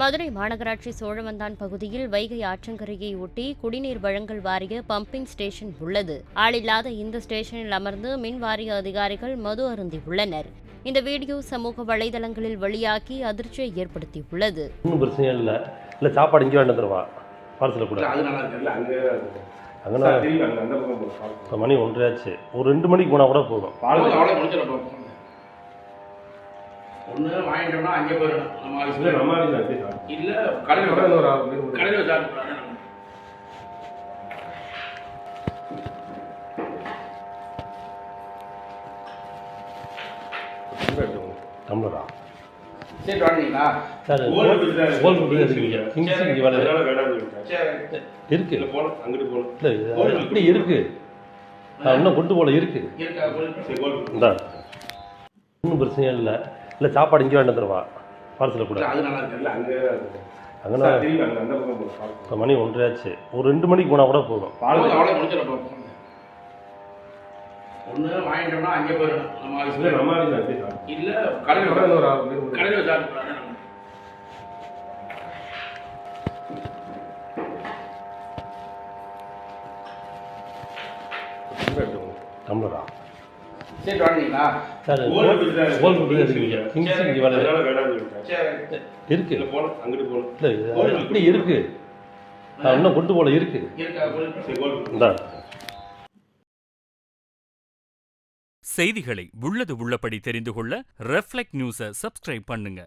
மதுரை மாநகராட்சி சோழவந்தான் பகுதியில் வைகை ஆற்றங்கரையை ஒட்டி குடிநீர் வழங்கல் வாரிய பம்பிங் ஸ்டேஷன் உள்ளது. ஆளில்லாத இந்த ஸ்டேஷனில் அமர்ந்து மின் வாரிய அதிகாரிகள் மது அருந்தியுள்ளனர் இந்த வீடியோ சமூக வலைதளங்களில் வெளியாகி அதிர்ச்சியை ஏற்படுத்தியுள்ளது. ஒன்றும் இல்லை. இல்லை சாப்பாடு இங்கே வேண்டாம் தருவா. கூட. அங்கே மணி ஒன்றரை ஆச்சு ஒரு ரெண்டு மணிக்கு போனால் கூட போதும். ஒன்று வாங்கிட்டோம்னா அங்கே போயிடணும். நம்ம இல்லை ஆஃபீஸில் நம்ம ஆஃபீஸ் எப்படி சார் இல்லை கடையில் கடையில் ஒரு கடையில் சாப்பிட்றாங்க டம்ளரா சரி வாங்கினீங்களா? சார் ஓல்டு பிரிட்ஜ் இருக்குங்க. கிங்ஸ் இங்கே வேலை இருக்கு. அங்கிட்டு போகணும் இல்லை இது அப்படி இருக்கு. நான் இன்னும் கொண்டு போல இருக்கு. ஒன்றும் பிரச்சனையே இல்லை. இல்லை சாப்பாடு இங்கே வேண்டாம் தருவா பார்சலில் கூட. இல்ல, அது நல்லா இருக்கு. இல்லை அங்கே மணி ஒன்றரை ஆச்சு ஒரு ரெண்டு மணிக்கு போனால் கூட போதும். ஒன்று வாங்கிட்டோம்னா அங்கே போயிடணும். நம்ம இல்லை ஆஃபீஸில். நம்ம ஆஃபீஸ் எப்படி சார் இல்லை கடையில் ஒரு கடையில் டம்ளரா? வாங்கினீங்களா? சார் இருக்குங்க இங்கே சரி இருக்கு. இல்லை போகணும் அங்கிட்டு போகணும் இல்லை இது அப்படி இருக்கு. நான் இன்னும் கொண்டு போல இருக்கு. செய்திகளை உள்ளது உள்ளபடி தெரிந்து கொள்ள ரெஃப்ளெக்ட் நியூஸை சப்ஸ்கிரைப் பண்ணுங்க.